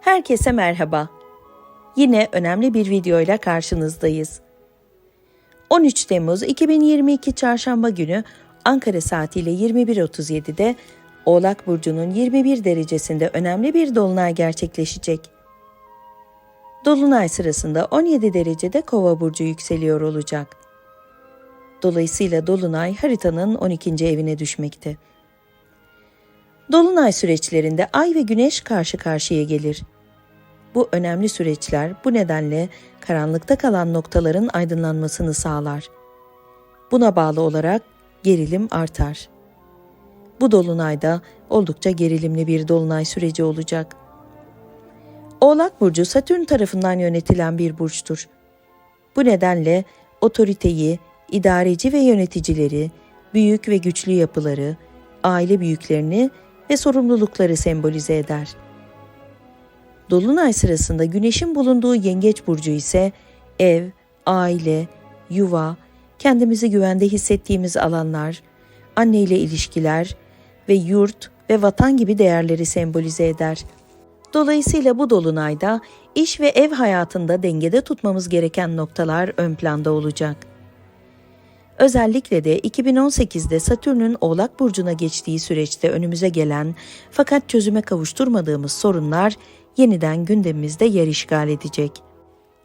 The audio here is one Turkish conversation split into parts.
Herkese merhaba. Yine önemli bir videoyla karşınızdayız. 13 Temmuz 2022 Çarşamba günü Ankara saatiyle 21.37'de Oğlak Burcu'nun 21 derecesinde önemli bir dolunay gerçekleşecek. Dolunay sırasında 17 derecede Kova burcu yükseliyor olacak. Dolayısıyla dolunay haritanın 12. evine düşmekte. Dolunay süreçlerinde Ay ve Güneş karşı karşıya gelir. Bu önemli süreçler bu nedenle karanlıkta kalan noktaların aydınlanmasını sağlar. Buna bağlı olarak gerilim artar. Bu dolunayda oldukça gerilimli bir dolunay süreci olacak. Oğlak burcu Satürn tarafından yönetilen bir burçtur. Bu nedenle otoriteyi, idareci ve yöneticileri, büyük ve güçlü yapıları, aile büyüklerini ve sorumlulukları sembolize eder. Dolunay sırasında Güneş'in bulunduğu Yengeç burcu ise ev, aile, yuva, kendimizi güvende hissettiğimiz alanlar, anne ile ilişkiler ve yurt ve vatan gibi değerleri sembolize eder. Dolayısıyla bu dolunayda iş ve ev hayatında dengede tutmamız gereken noktalar ön planda olacak. Özellikle de 2018'de Satürn'ün Oğlak burcuna geçtiği süreçte önümüze gelen fakat çözüme kavuşturmadığımız sorunlar yeniden gündemimizde yer işgal edecek.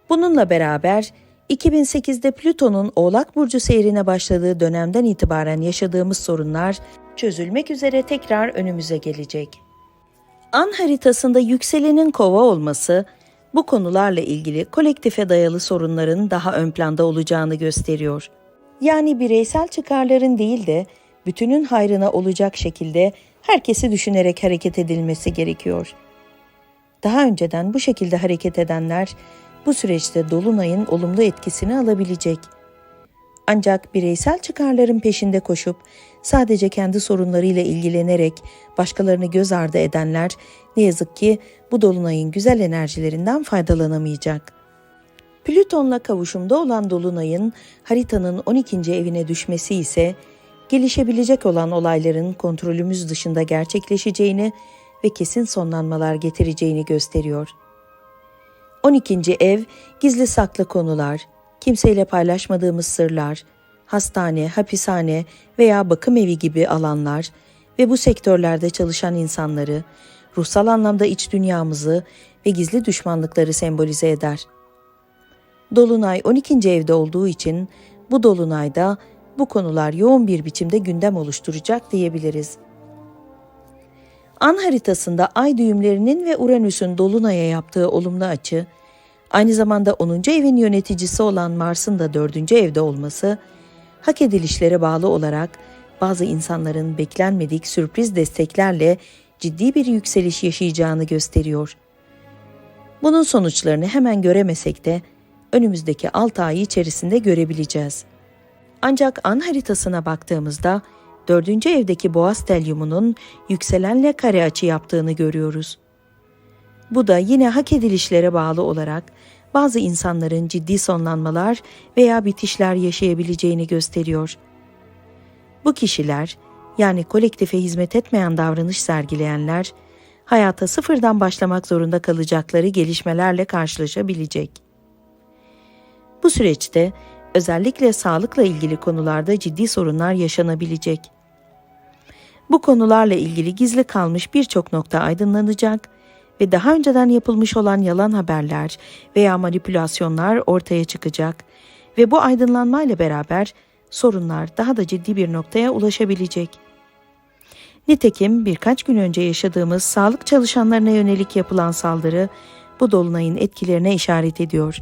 Bununla beraber 2008'de Plüton'un Oğlak burcu seyrine başladığı dönemden itibaren yaşadığımız sorunlar çözülmek üzere tekrar önümüze gelecek. An haritasında yükselenin kova olması bu konularla ilgili kolektife dayalı sorunların daha ön planda olacağını gösteriyor. Yani bireysel çıkarların değil de bütünün hayrına olacak şekilde herkesi düşünerek hareket edilmesi gerekiyor. Daha önceden bu şekilde hareket edenler bu süreçte dolunayın olumlu etkisini alabilecek. Ancak bireysel çıkarların peşinde koşup sadece kendi sorunlarıyla ilgilenerek başkalarını göz ardı edenler ne yazık ki bu dolunayın güzel enerjilerinden faydalanamayacak. Plüton'la kavuşumda olan dolunayın haritanın 12. evine düşmesi ise gelişebilecek olan olayların kontrolümüz dışında gerçekleşeceğini ve kesin sonlanmalar getireceğini gösteriyor. 12. ev gizli saklı konular, kimseyle paylaşmadığımız sırlar, hastane, hapishane veya bakım evi gibi alanlar ve bu sektörlerde çalışan insanları, ruhsal anlamda iç dünyamızı ve gizli düşmanlıkları sembolize eder. Dolunay 12. evde olduğu için bu dolunayda bu konular yoğun bir biçimde gündem oluşturacak diyebiliriz. An haritasında ay düğümlerinin ve Uranüs'ün dolunaya yaptığı olumlu açı, aynı zamanda 10. evin yöneticisi olan Mars'ın da 4. evde olması, hak edilişlere bağlı olarak bazı insanların beklenmedik sürpriz desteklerle ciddi bir yükseliş yaşayacağını gösteriyor. Bunun sonuçlarını hemen göremesek de önümüzdeki 6 ay içerisinde görebileceğiz. Ancak an haritasına baktığımızda dördüncü evdeki boğa stelyumunun yükselenle kare açı yaptığını görüyoruz. Bu da yine hak edilişlere bağlı olarak bazı insanların ciddi sonlanmalar veya bitişler yaşayabileceğini gösteriyor. Bu kişiler yani kolektife hizmet etmeyen davranış sergileyenler hayata sıfırdan başlamak zorunda kalacakları gelişmelerle karşılaşabilecek. Bu süreçte özellikle sağlıkla ilgili konularda ciddi sorunlar yaşanabilecek. Bu konularla ilgili gizli kalmış birçok nokta aydınlanacak ve daha önceden yapılmış olan yalan haberler veya manipülasyonlar ortaya çıkacak ve bu aydınlanmayla beraber sorunlar daha da ciddi bir noktaya ulaşabilecek. Nitekim birkaç gün önce yaşadığımız sağlık çalışanlarına yönelik yapılan saldırı bu dolunayın etkilerine işaret ediyor.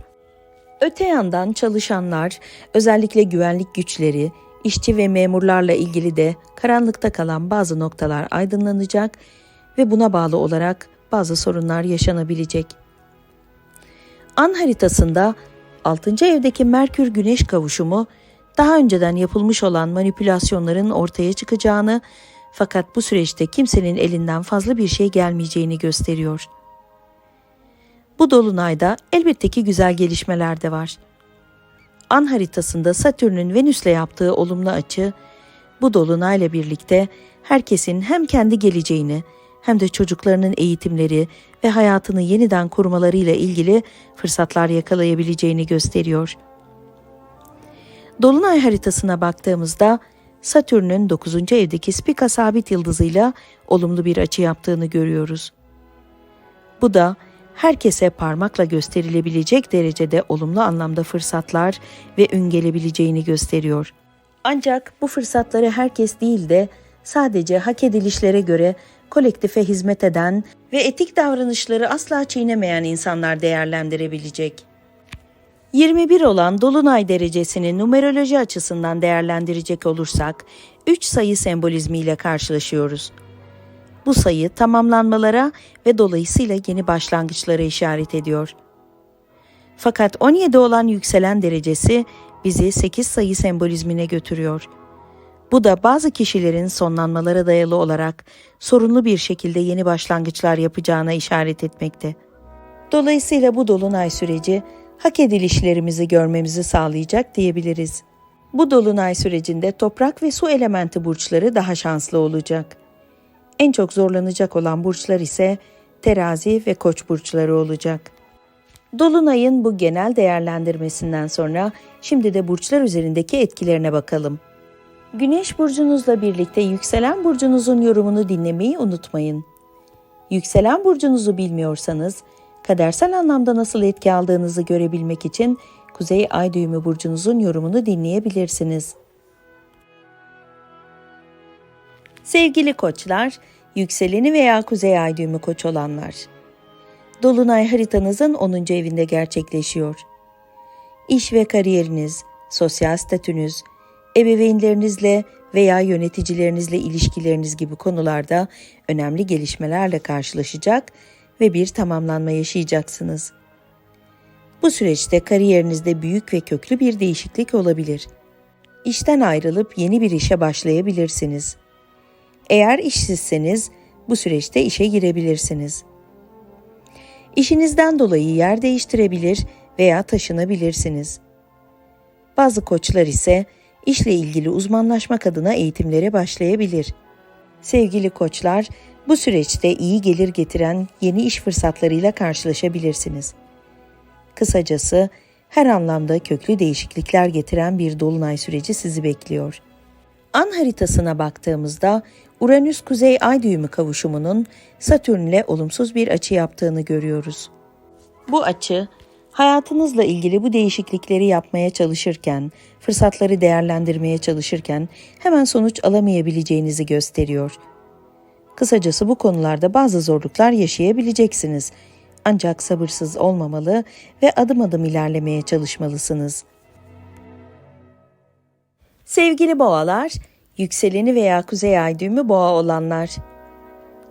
Öte yandan çalışanlar, özellikle güvenlik güçleri, işçi ve memurlarla ilgili de karanlıkta kalan bazı noktalar aydınlanacak ve buna bağlı olarak bazı sorunlar yaşanabilecek. An haritasında 6. evdeki Merkür Güneş kavuşumu daha önceden yapılmış olan manipülasyonların ortaya çıkacağını fakat bu süreçte kimsenin elinden fazla bir şey gelmeyeceğini gösteriyor. Bu dolunayda elbette ki güzel gelişmeler de var. An haritasında Satürn'ün Venüs'le yaptığı olumlu açı bu dolunayla birlikte herkesin hem kendi geleceğini hem de çocuklarının eğitimleri ve hayatını yeniden kurmalarıyla ilgili fırsatlar yakalayabileceğini gösteriyor. Dolunay haritasına baktığımızda Satürn'ün 9. evdeki Spika sabit yıldızıyla olumlu bir açı yaptığını görüyoruz. Bu da herkese parmakla gösterilebilecek derecede olumlu anlamda fırsatlar ve ün gelebileceğini gösteriyor. Ancak bu fırsatları herkes değil de sadece hak edilişlere göre kolektife hizmet eden ve etik davranışları asla çiğnemeyen insanlar değerlendirebilecek. 21 olan Dolunay derecesini numeroloji açısından değerlendirecek olursak 3 sayı sembolizmiyle karşılaşıyoruz. Bu sayı tamamlanmalara ve dolayısıyla yeni başlangıçlara işaret ediyor. Fakat 17 olan yükselen derecesi bizi 8 sayı sembolizmine götürüyor. Bu da bazı kişilerin sonlanmalara dayalı olarak sorunlu bir şekilde yeni başlangıçlar yapacağına işaret etmekte. Dolayısıyla bu dolunay süreci hak edilişlerimizi görmemizi sağlayacak diyebiliriz. Bu dolunay sürecinde toprak ve su elementi burçları daha şanslı olacak. En çok zorlanacak olan burçlar ise terazi ve koç burçları olacak. Dolunay'ın bu genel değerlendirmesinden sonra şimdi de burçlar üzerindeki etkilerine bakalım. Güneş burcunuzla birlikte yükselen burcunuzun yorumunu dinlemeyi unutmayın. Yükselen burcunuzu bilmiyorsanız, kadersel anlamda nasıl etki aldığınızı görebilmek için Kuzey Ay düğümü burcunuzun yorumunu dinleyebilirsiniz. Sevgili koçlar, yükseleni veya kuzey ay düğümü koç olanlar. Dolunay haritanızın 10. evinde gerçekleşiyor. İş ve kariyeriniz, sosyal statünüz, ebeveynlerinizle veya yöneticilerinizle ilişkileriniz gibi konularda önemli gelişmelerle karşılaşacak ve bir tamamlanma yaşayacaksınız. Bu süreçte kariyerinizde büyük ve köklü bir değişiklik olabilir. İşten ayrılıp yeni bir işe başlayabilirsiniz. Eğer işsizseniz bu süreçte işe girebilirsiniz. İşinizden dolayı yer değiştirebilir veya taşınabilirsiniz. Bazı koçlar ise işle ilgili uzmanlaşmak adına eğitimlere başlayabilir. Sevgili koçlar, bu süreçte iyi gelir getiren yeni iş fırsatlarıyla karşılaşabilirsiniz. Kısacası her anlamda köklü değişiklikler getiren bir dolunay süreci sizi bekliyor. An haritasına baktığımızda Uranüs Kuzey Ay düğümü kavuşumunun Satürn'le olumsuz bir açı yaptığını görüyoruz. Bu açı hayatınızla ilgili bu değişiklikleri yapmaya çalışırken, fırsatları değerlendirmeye çalışırken hemen sonuç alamayabileceğinizi gösteriyor. Kısacası bu konularda bazı zorluklar yaşayabileceksiniz. Ancak sabırsız olmamalı ve adım adım ilerlemeye çalışmalısınız. Sevgili boğalar, yükseleni veya kuzey ay düğümü boğa olanlar.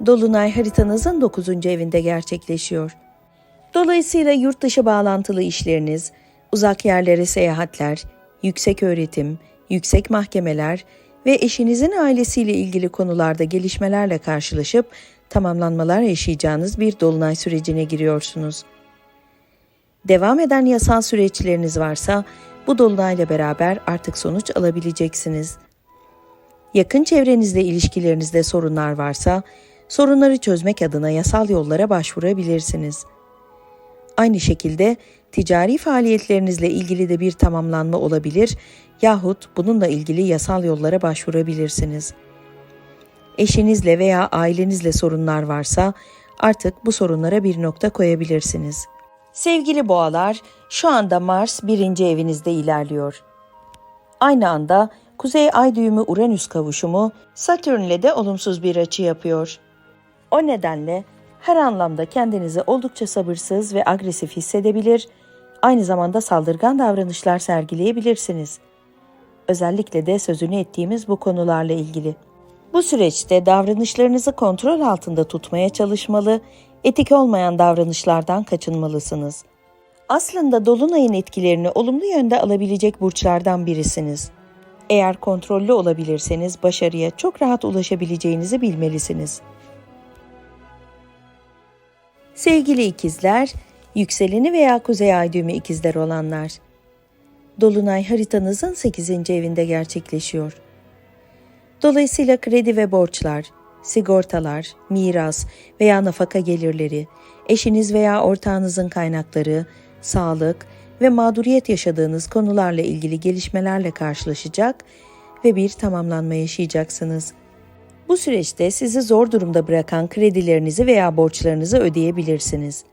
Dolunay haritanızın 9. evinde gerçekleşiyor. Dolayısıyla yurt dışı bağlantılı işleriniz, uzak yerlere seyahatler, yüksek öğretim, yüksek mahkemeler ve eşinizin ailesiyle ilgili konularda gelişmelerle karşılaşıp tamamlanmalar yaşayacağınız bir dolunay sürecine giriyorsunuz. Devam eden yasal süreçleriniz varsa bu dolunayla beraber artık sonuç alabileceksiniz. Yakın çevrenizde ilişkilerinizde sorunlar varsa sorunları çözmek adına yasal yollara başvurabilirsiniz. Aynı şekilde ticari faaliyetlerinizle ilgili de bir tamamlanma olabilir yahut bununla ilgili yasal yollara başvurabilirsiniz. Eşinizle veya ailenizle sorunlar varsa artık bu sorunlara bir nokta koyabilirsiniz. Sevgili boğalar, şu anda Mars birinci evinizde ilerliyor. Aynı anda Kuzey Ay düğümü Uranüs kavuşumu Satürn'le de olumsuz bir açı yapıyor. O nedenle her anlamda kendinizi oldukça sabırsız ve agresif hissedebilir, aynı zamanda saldırgan davranışlar sergileyebilirsiniz. Özellikle de sözünü ettiğimiz bu konularla ilgili. Bu süreçte davranışlarınızı kontrol altında tutmaya çalışmalı, etik olmayan davranışlardan kaçınmalısınız. Aslında dolunayın etkilerini olumlu yönde alabilecek burçlardan birisiniz. Eğer kontrollü olabilirseniz başarıya çok rahat ulaşabileceğinizi bilmelisiniz. Sevgili ikizler, yükseleni veya kuzey ay düğümü ikizler olanlar. Dolunay haritanızın 8. evinde gerçekleşiyor. Dolayısıyla kredi ve borçlar, sigortalar, miras veya nafaka gelirleri, eşiniz veya ortağınızın kaynakları, sağlık ve mağduriyet yaşadığınız konularla ilgili gelişmelerle karşılaşacak ve bir tamamlanma yaşayacaksınız. Bu süreçte sizi zor durumda bırakan kredilerinizi veya borçlarınızı ödeyebilirsiniz.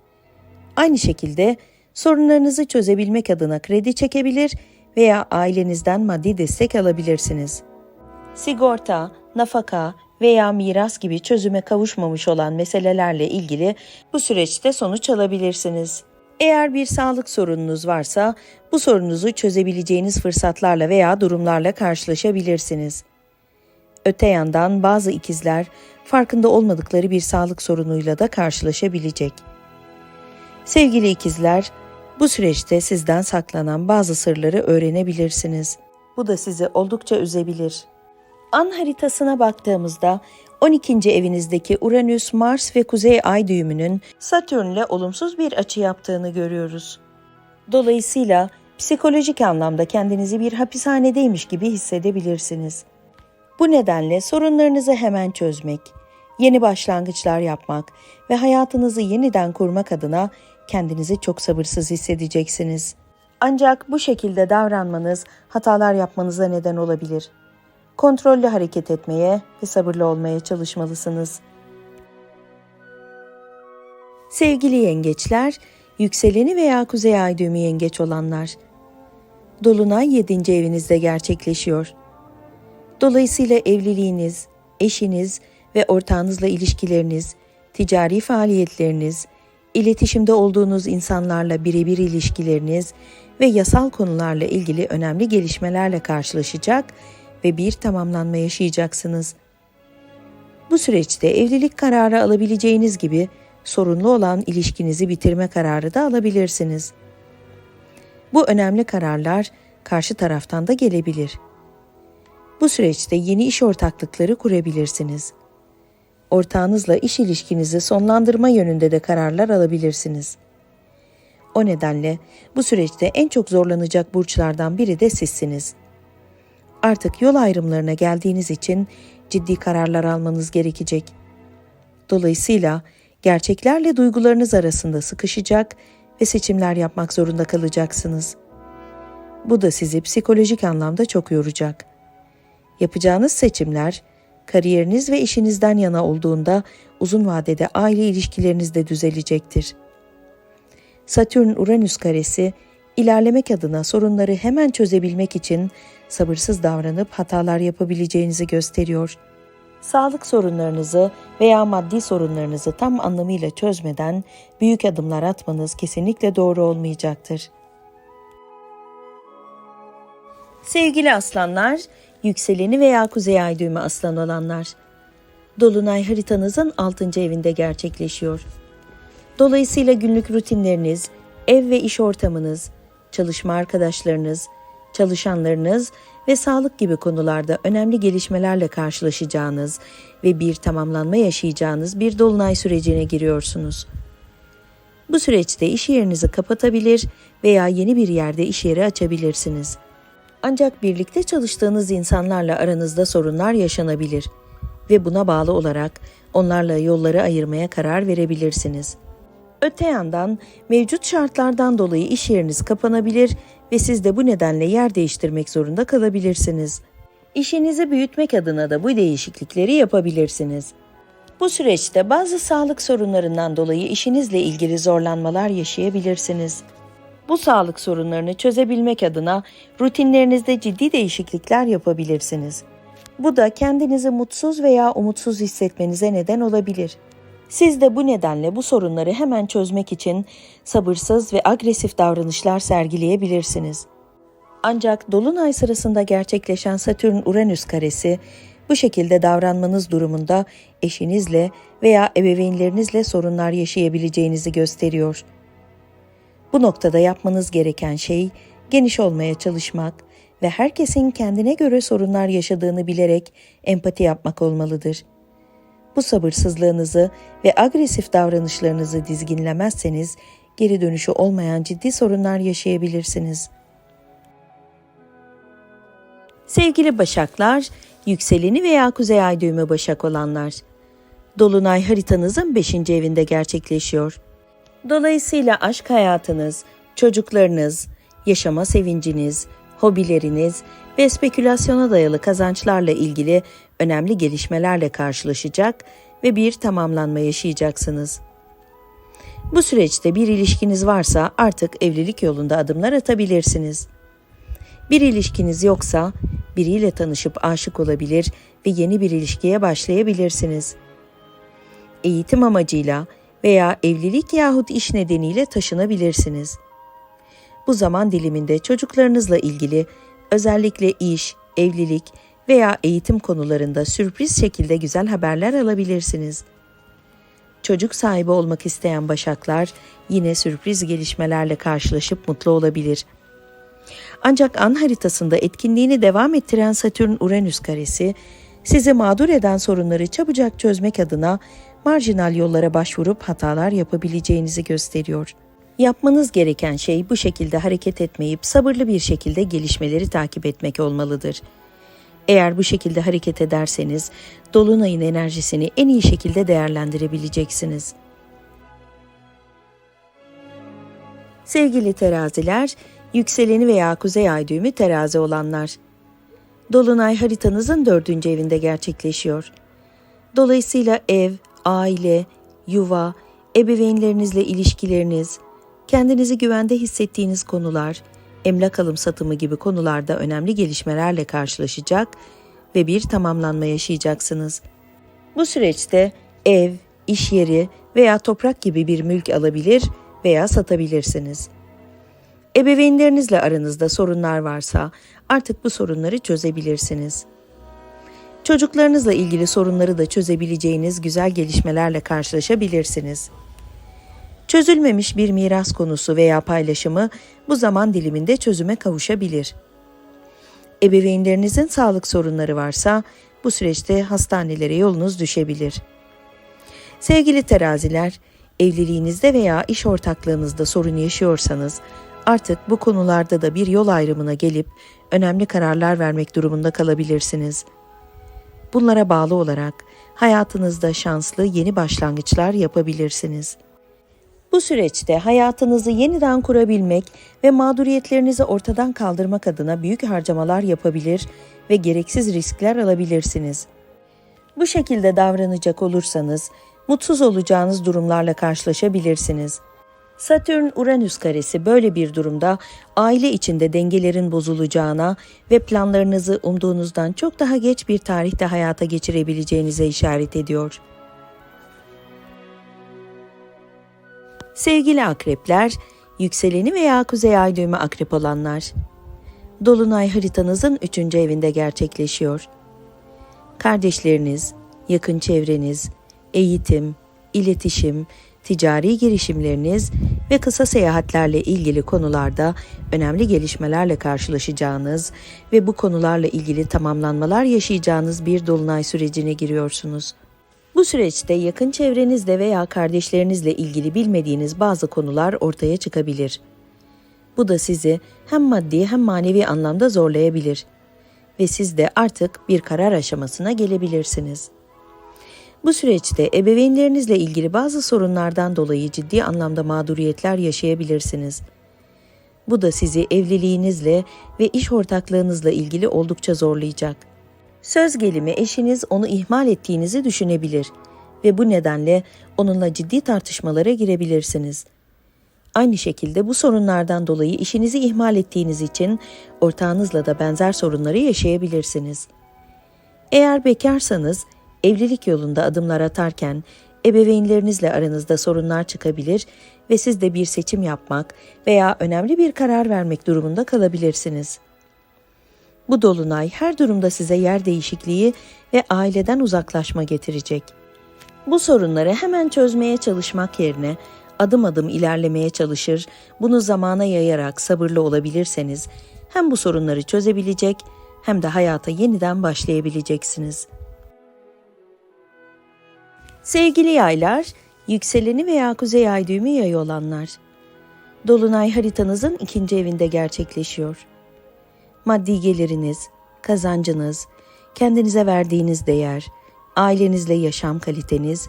Aynı şekilde sorunlarınızı çözebilmek adına kredi çekebilir veya ailenizden maddi destek alabilirsiniz. Sigorta, nafaka veya miras gibi çözüme kavuşmamış olan meselelerle ilgili bu süreçte sonuç alabilirsiniz. Eğer bir sağlık sorununuz varsa bu sorununuzu çözebileceğiniz fırsatlarla veya durumlarla karşılaşabilirsiniz. Öte yandan bazı ikizler farkında olmadıkları bir sağlık sorunuyla da karşılaşabilecek. Sevgili ikizler, bu süreçte sizden saklanan bazı sırları öğrenebilirsiniz. Bu da sizi oldukça üzebilir. An haritasına baktığımızda 12. evinizdeki Uranüs, Mars ve Kuzey Ay düğümünün Satürn'le olumsuz bir açı yaptığını görüyoruz. Dolayısıyla psikolojik anlamda kendinizi bir hapishanedeymiş gibi hissedebilirsiniz. Bu nedenle sorunlarınızı hemen çözmek, yeni başlangıçlar yapmak ve hayatınızı yeniden kurmak adına kendinizi çok sabırsız hissedeceksiniz. Ancak bu şekilde davranmanız hatalar yapmanıza neden olabilir. Kontrollü hareket etmeye ve sabırlı olmaya çalışmalısınız. Sevgili yengeçler, yükseleni veya kuzey ay düğümü yengeç olanlar. Dolunay 7. evinizde gerçekleşiyor. Dolayısıyla evliliğiniz, eşiniz ve ortağınızla ilişkileriniz, ticari faaliyetleriniz, iletişimde olduğunuz insanlarla birebir ilişkileriniz ve yasal konularla ilgili önemli gelişmelerle karşılaşacak ve bir tamamlanma yaşayacaksınız. Bu süreçte evlilik kararı alabileceğiniz gibi sorunlu olan ilişkinizi bitirme kararı da alabilirsiniz. Bu önemli kararlar karşı taraftan da gelebilir. Bu süreçte yeni iş ortaklıkları kurabilirsiniz. Ortağınızla iş ilişkinizi sonlandırma yönünde de kararlar alabilirsiniz. O nedenle bu süreçte en çok zorlanacak burçlardan biri de sizsiniz. Artık yol ayrımlarına geldiğiniz için ciddi kararlar almanız gerekecek. Dolayısıyla gerçeklerle duygularınız arasında sıkışacak ve seçimler yapmak zorunda kalacaksınız. Bu da sizi psikolojik anlamda çok yoracak. Yapacağınız seçimler kariyeriniz ve işinizden yana olduğunda uzun vadede aile ilişkileriniz de düzelecektir. Satürn-Uranüs karesi ilerlemek adına sorunları hemen çözebilmek için sabırsız davranıp hatalar yapabileceğinizi gösteriyor. Sağlık sorunlarınızı veya maddi sorunlarınızı tam anlamıyla çözmeden büyük adımlar atmanız kesinlikle doğru olmayacaktır. Sevgili aslanlar, yükseleni veya kuzey ay düğümü aslan olanlar. Dolunay haritanızın 6. evinde gerçekleşiyor. Dolayısıyla günlük rutinleriniz, ev ve iş ortamınız, çalışma arkadaşlarınız, çalışanlarınız ve sağlık gibi konularda önemli gelişmelerle karşılaşacağınız ve bir tamamlanma yaşayacağınız bir dolunay sürecine giriyorsunuz. Bu süreçte iş yerinizi kapatabilir veya yeni bir yerde iş yeri açabilirsiniz. Ancak birlikte çalıştığınız insanlarla aranızda sorunlar yaşanabilir ve buna bağlı olarak onlarla yolları ayırmaya karar verebilirsiniz. Öte yandan mevcut şartlardan dolayı iş yeriniz kapanabilir ve siz de bu nedenle yer değiştirmek zorunda kalabilirsiniz. İşinizi büyütmek adına da bu değişiklikleri yapabilirsiniz. Bu süreçte bazı sağlık sorunlarından dolayı işinizle ilgili zorlanmalar yaşayabilirsiniz. Bu sağlık sorunlarını çözebilmek adına rutinlerinizde ciddi değişiklikler yapabilirsiniz. Bu da kendinizi mutsuz veya umutsuz hissetmenize neden olabilir. Siz de bu nedenle bu sorunları hemen çözmek için sabırsız ve agresif davranışlar sergileyebilirsiniz. Ancak dolunay sırasında gerçekleşen Satürn-Uranüs karesi bu şekilde davranmanız durumunda eşinizle veya ebeveynlerinizle sorunlar yaşayabileceğinizi gösteriyor. Bu noktada yapmanız gereken şey geniş olmaya çalışmak ve herkesin kendine göre sorunlar yaşadığını bilerek empati yapmak olmalıdır.'' Bu sabırsızlığınızı ve agresif davranışlarınızı dizginlemezseniz geri dönüşü olmayan ciddi sorunlar yaşayabilirsiniz. Sevgili Başaklar, yükseleni veya kuzey ay düğümü Başak olanlar. Dolunay haritanızın 5. evinde gerçekleşiyor. Dolayısıyla aşk hayatınız, çocuklarınız, yaşama sevinciniz, hobileriniz ve spekülasyona dayalı kazançlarla ilgili önemli gelişmelerle karşılaşacak ve bir tamamlanma yaşayacaksınız. Bu süreçte bir ilişkiniz varsa artık evlilik yolunda adımlar atabilirsiniz. Bir ilişkiniz yoksa biriyle tanışıp aşık olabilir ve yeni bir ilişkiye başlayabilirsiniz. Eğitim amacıyla veya evlilik yahut iş nedeniyle taşınabilirsiniz. Bu zaman diliminde çocuklarınızla ilgili özellikle iş, evlilik veya eğitim konularında sürpriz şekilde güzel haberler alabilirsiniz. Çocuk sahibi olmak isteyen başaklar yine sürpriz gelişmelerle karşılaşıp mutlu olabilir. Ancak an haritasında etkinliğini devam ettiren Satürn-Uranüs karesi sizi mağdur eden sorunları çabucak çözmek adına marjinal yollara başvurup hatalar yapabileceğinizi gösteriyor. Yapmanız gereken şey bu şekilde hareket etmeyip sabırlı bir şekilde gelişmeleri takip etmek olmalıdır. Eğer bu şekilde hareket ederseniz dolunayın enerjisini en iyi şekilde değerlendirebileceksiniz. Sevgili teraziler, yükseleni veya kuzey ay düğümü terazi olanlar. Dolunay haritanızın dördüncü evinde gerçekleşiyor. Dolayısıyla ev, aile, yuva, ebeveynlerinizle ilişkileriniz, kendinizi güvende hissettiğiniz konular, emlak alım satımı gibi konularda önemli gelişmelerle karşılaşacak ve bir tamamlanma yaşayacaksınız. Bu süreçte ev, iş yeri veya toprak gibi bir mülk alabilir veya satabilirsiniz. Ebeveynlerinizle aranızda sorunlar varsa artık bu sorunları çözebilirsiniz. Çocuklarınızla ilgili sorunları da çözebileceğiniz güzel gelişmelerle karşılaşabilirsiniz. Çözülmemiş bir miras konusu veya paylaşımı bu zaman diliminde çözüme kavuşabilir. Ebeveynlerinizin sağlık sorunları varsa bu süreçte hastanelere yolunuz düşebilir. Sevgili teraziler, evliliğinizde veya iş ortaklığınızda sorun yaşıyorsanız artık bu konularda da bir yol ayrımına gelip önemli kararlar vermek durumunda kalabilirsiniz. Bunlara bağlı olarak hayatınızda şanslı yeni başlangıçlar yapabilirsiniz. Bu süreçte hayatınızı yeniden kurabilmek ve mağduriyetlerinizi ortadan kaldırmak adına büyük harcamalar yapabilir ve gereksiz riskler alabilirsiniz. Bu şekilde davranacak olursanız mutsuz olacağınız durumlarla karşılaşabilirsiniz. Satürn-Uranüs karesi böyle bir durumda aile içinde dengelerin bozulacağına ve planlarınızı umduğunuzdan çok daha geç bir tarihte hayata geçirebileceğinize işaret ediyor. Sevgili akrepler, yükseleni veya kuzey ay düğümü akrep olanlar. Dolunay haritanızın üçüncü evinde gerçekleşiyor. Kardeşleriniz, yakın çevreniz, eğitim, iletişim, ticari girişimleriniz ve kısa seyahatlerle ilgili konularda önemli gelişmelerle karşılaşacağınız ve bu konularla ilgili tamamlanmalar yaşayacağınız bir dolunay sürecine giriyorsunuz. Bu süreçte yakın çevrenizle veya kardeşlerinizle ilgili bilmediğiniz bazı konular ortaya çıkabilir. Bu da sizi hem maddi hem manevi anlamda zorlayabilir ve siz de artık bir karar aşamasına gelebilirsiniz. Bu süreçte ebeveynlerinizle ilgili bazı sorunlardan dolayı ciddi anlamda mağduriyetler yaşayabilirsiniz. Bu da sizi evliliğinizle ve iş ortaklığınızla ilgili oldukça zorlayacak. Söz gelimi eşiniz onu ihmal ettiğinizi düşünebilir ve bu nedenle onunla ciddi tartışmalara girebilirsiniz. Aynı şekilde bu sorunlardan dolayı işinizi ihmal ettiğiniz için ortağınızla da benzer sorunları yaşayabilirsiniz. Eğer bekarsanız evlilik yolunda adımlar atarken ebeveynlerinizle aranızda sorunlar çıkabilir ve siz de bir seçim yapmak veya önemli bir karar vermek durumunda kalabilirsiniz. Bu dolunay her durumda size yer değişikliği ve aileden uzaklaşma getirecek. Bu sorunları hemen çözmeye çalışmak yerine adım adım ilerlemeye çalışır, bunu zamana yayarak sabırlı olabilirseniz hem bu sorunları çözebilecek hem de hayata yeniden başlayabileceksiniz.'' Sevgili yaylar, yükseleni veya kuzey ay düğümü yay olanlar. Dolunay haritanızın ikinci evinde gerçekleşiyor. Maddi geliriniz, kazancınız, kendinize verdiğiniz değer, ailenizle yaşam kaliteniz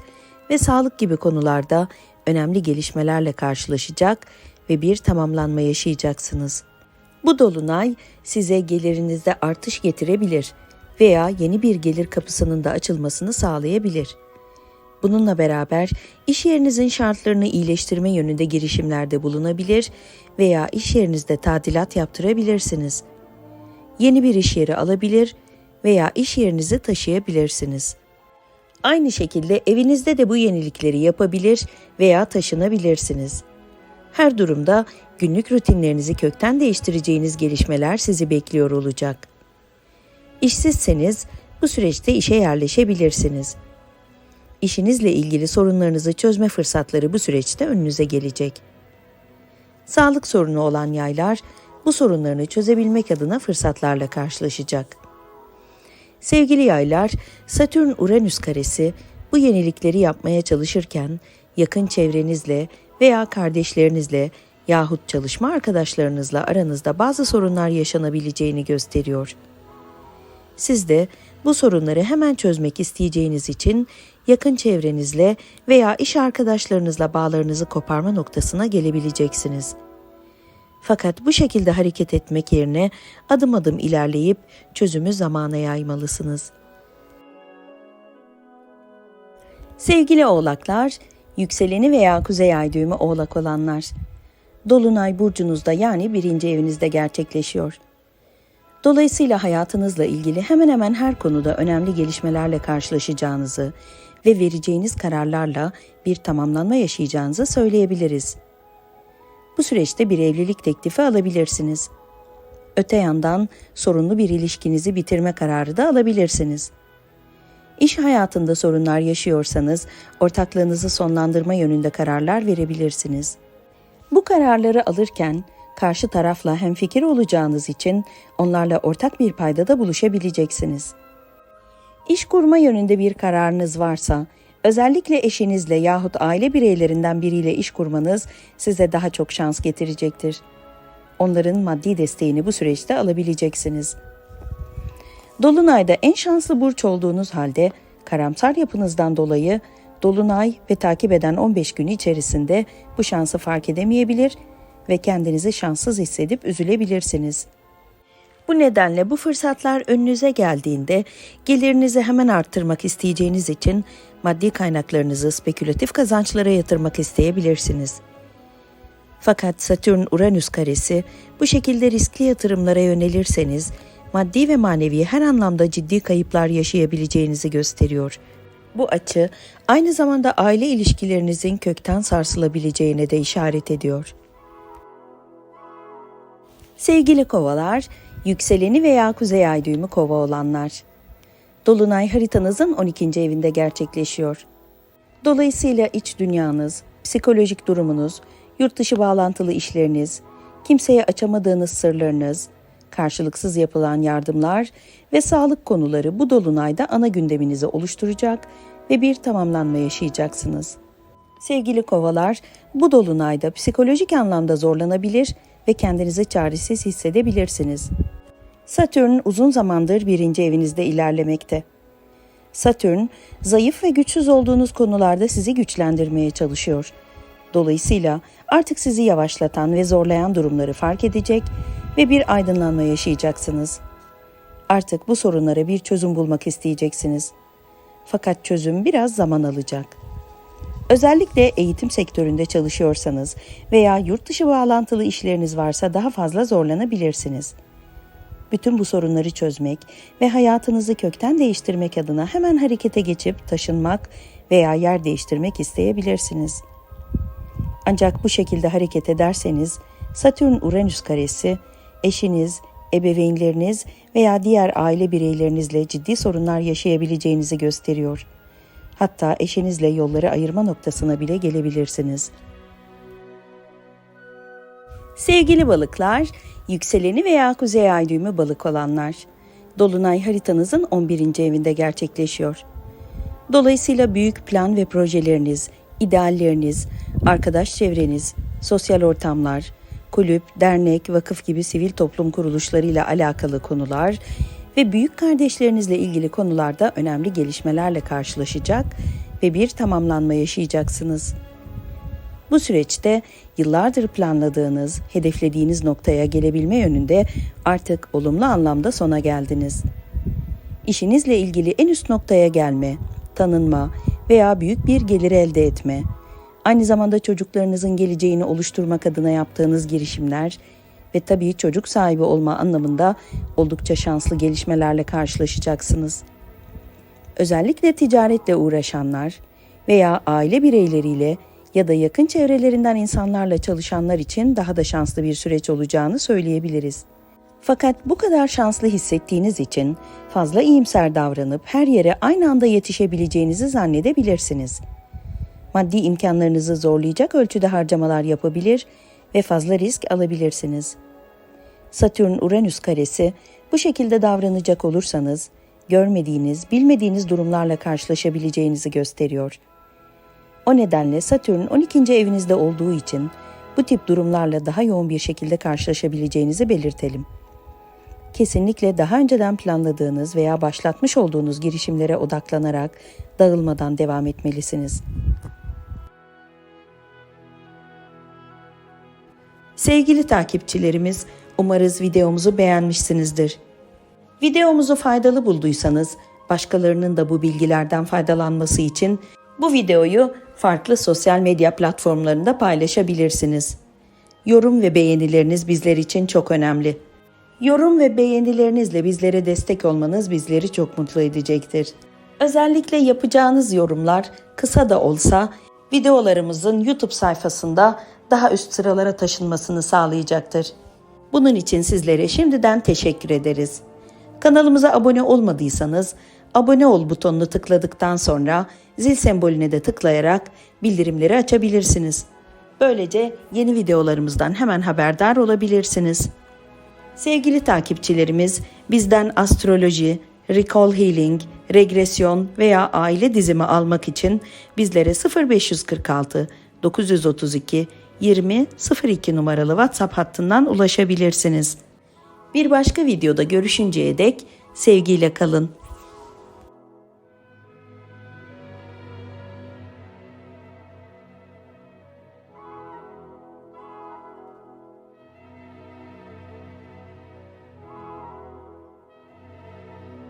ve sağlık gibi konularda önemli gelişmelerle karşılaşacak ve bir tamamlanma yaşayacaksınız. Bu dolunay size gelirinizde artış getirebilir veya yeni bir gelir kapısının da açılmasını sağlayabilir. Bununla beraber iş yerinizin şartlarını iyileştirme yönünde girişimlerde bulunabilir veya iş yerinizde tadilat yaptırabilirsiniz. Yeni bir iş yeri alabilir veya iş yerinizi taşıyabilirsiniz. Aynı şekilde evinizde de bu yenilikleri yapabilir veya taşınabilirsiniz. Her durumda günlük rutinlerinizi kökten değiştireceğiniz gelişmeler sizi bekliyor olacak. İşsizseniz bu süreçte işe yerleşebilirsiniz. İşinizle ilgili sorunlarınızı çözme fırsatları bu süreçte önünüze gelecek. Sağlık sorunu olan yaylar bu sorunlarını çözebilmek adına fırsatlarla karşılaşacak. Sevgili yaylar, Satürn-Uranüs karesi bu yenilikleri yapmaya çalışırken yakın çevrenizle veya kardeşlerinizle yahut çalışma arkadaşlarınızla aranızda bazı sorunlar yaşanabileceğini gösteriyor. Siz de bu sorunları hemen çözmek isteyeceğiniz için yakın çevrenizle veya iş arkadaşlarınızla bağlarınızı koparma noktasına gelebileceksiniz. Fakat bu şekilde hareket etmek yerine adım adım ilerleyip çözümü zamana yaymalısınız. Sevgili oğlaklar, yükseleni veya kuzey ay düğümü oğlak olanlar. Dolunay burcunuzda yani birinci evinizde gerçekleşiyor. Dolayısıyla hayatınızla ilgili hemen hemen her konuda önemli gelişmelerle karşılaşacağınızı ve vereceğiniz kararlarla bir tamamlanma yaşayacağınızı söyleyebiliriz. Bu süreçte bir evlilik teklifi alabilirsiniz. Öte yandan sorunlu bir ilişkinizi bitirme kararı da alabilirsiniz. İş hayatında sorunlar yaşıyorsanız ortaklığınızı sonlandırma yönünde kararlar verebilirsiniz. Bu kararları alırken karşı tarafla hemfikir olacağınız için onlarla ortak bir paydada buluşabileceksiniz. İş kurma yönünde bir kararınız varsa, özellikle eşinizle yahut aile bireylerinden biriyle iş kurmanız size daha çok şans getirecektir. Onların maddi desteğini bu süreçte alabileceksiniz. Dolunayda en şanslı burç olduğunuz halde karamsar yapınızdan dolayı Dolunay ve takip eden 15 gün içerisinde bu şansı fark edemeyebilir ve kendinizi şanssız hissedip üzülebilirsiniz. Bu nedenle bu fırsatlar önünüze geldiğinde gelirinizi hemen arttırmak isteyeceğiniz için maddi kaynaklarınızı spekülatif kazançlara yatırmak isteyebilirsiniz. Fakat Satürn-Uranüs karesi bu şekilde riskli yatırımlara yönelirseniz maddi ve manevi her anlamda ciddi kayıplar yaşayabileceğinizi gösteriyor. Bu açı aynı zamanda aile ilişkilerinizin kökten sarsılabileceğine de işaret ediyor. Sevgili kovalar, yükseleni veya kuzey ay düğümü kova olanlar. Dolunay haritanızın 12. evinde gerçekleşiyor. Dolayısıyla iç dünyanız, psikolojik durumunuz, yurt dışı bağlantılı işleriniz, kimseye açamadığınız sırlarınız, karşılıksız yapılan yardımlar ve sağlık konuları bu dolunayda ana gündeminizi oluşturacak ve bir tamamlanma yaşayacaksınız. Sevgili kovalar, bu dolunayda psikolojik anlamda zorlanabilir ve kendinizi çaresiz hissedebilirsiniz. Satürn uzun zamandır birinci evinizde ilerlemekte. Satürn, zayıf ve güçsüz olduğunuz konularda sizi güçlendirmeye çalışıyor. Dolayısıyla artık sizi yavaşlatan ve zorlayan durumları fark edecek ve bir aydınlanma yaşayacaksınız. Artık bu sorunlara bir çözüm bulmak isteyeceksiniz. Fakat çözüm biraz zaman alacak. Özellikle eğitim sektöründe çalışıyorsanız veya yurt dışı bağlantılı işleriniz varsa daha fazla zorlanabilirsiniz. Bütün bu sorunları çözmek ve hayatınızı kökten değiştirmek adına hemen harekete geçip taşınmak veya yer değiştirmek isteyebilirsiniz. Ancak bu şekilde hareket ederseniz Satürn-Uranüs karesi eşiniz, ebeveynleriniz veya diğer aile bireylerinizle ciddi sorunlar yaşayabileceğinizi gösteriyor. Hatta eşinizle yolları ayırma noktasına bile gelebilirsiniz. Sevgili balıklar, yükseleni veya kuzey ay düğümü balık olanlar. Dolunay haritanızın 11. evinde gerçekleşiyor. Dolayısıyla büyük plan ve projeleriniz, idealleriniz, arkadaş çevreniz, sosyal ortamlar, kulüp, dernek, vakıf gibi sivil toplum kuruluşlarıyla alakalı konular ve büyük kardeşlerinizle ilgili konularda önemli gelişmelerle karşılaşacak ve bir tamamlanma yaşayacaksınız. Bu süreçte yıllardır planladığınız, hedeflediğiniz noktaya gelebilme yönünde artık olumlu anlamda sona geldiniz. İşinizle ilgili en üst noktaya gelme, tanınma veya büyük bir gelir elde etme, aynı zamanda çocuklarınızın geleceğini oluşturmak adına yaptığınız girişimler ve tabii çocuk sahibi olma anlamında oldukça şanslı gelişmelerle karşılaşacaksınız. Özellikle ticaretle uğraşanlar veya aile bireyleriyle ya da yakın çevrelerinden insanlarla çalışanlar için daha da şanslı bir süreç olacağını söyleyebiliriz. Fakat bu kadar şanslı hissettiğiniz için fazla iyimser davranıp her yere aynı anda yetişebileceğinizi zannedebilirsiniz. Maddi imkanlarınızı zorlayacak ölçüde harcamalar yapabilir ve fazla risk alabilirsiniz. Satürn-Uranüs karesi bu şekilde davranacak olursanız görmediğiniz, bilmediğiniz durumlarla karşılaşabileceğinizi gösteriyor. O nedenle Satürn 12. evinizde olduğu için bu tip durumlarla daha yoğun bir şekilde karşılaşabileceğinizi belirtelim. Kesinlikle daha önceden planladığınız veya başlatmış olduğunuz girişimlere odaklanarak dağılmadan devam etmelisiniz. Sevgili takipçilerimiz, umarız videomuzu beğenmişsinizdir. Videomuzu faydalı bulduysanız, başkalarının da bu bilgilerden faydalanması için bu videoyu farklı sosyal medya platformlarında paylaşabilirsiniz. Yorum ve beğenileriniz bizler için çok önemli. Yorum ve beğenilerinizle bizlere destek olmanız bizleri çok mutlu edecektir. Özellikle yapacağınız yorumlar kısa da olsa videolarımızın YouTube sayfasında daha üst sıralara taşınmasını sağlayacaktır. Bunun için sizlere şimdiden teşekkür ederiz. Kanalımıza abone olmadıysanız abone ol butonunu tıkladıktan sonra zil sembolüne de tıklayarak bildirimleri açabilirsiniz. Böylece yeni videolarımızdan hemen haberdar olabilirsiniz. Sevgili takipçilerimiz, bizden astroloji, recall healing, regresyon veya aile dizimi almak için bizlere 0546 932 20 02 numaralı WhatsApp hattından ulaşabilirsiniz. Bir başka videoda görüşünceye dek sevgiyle kalın,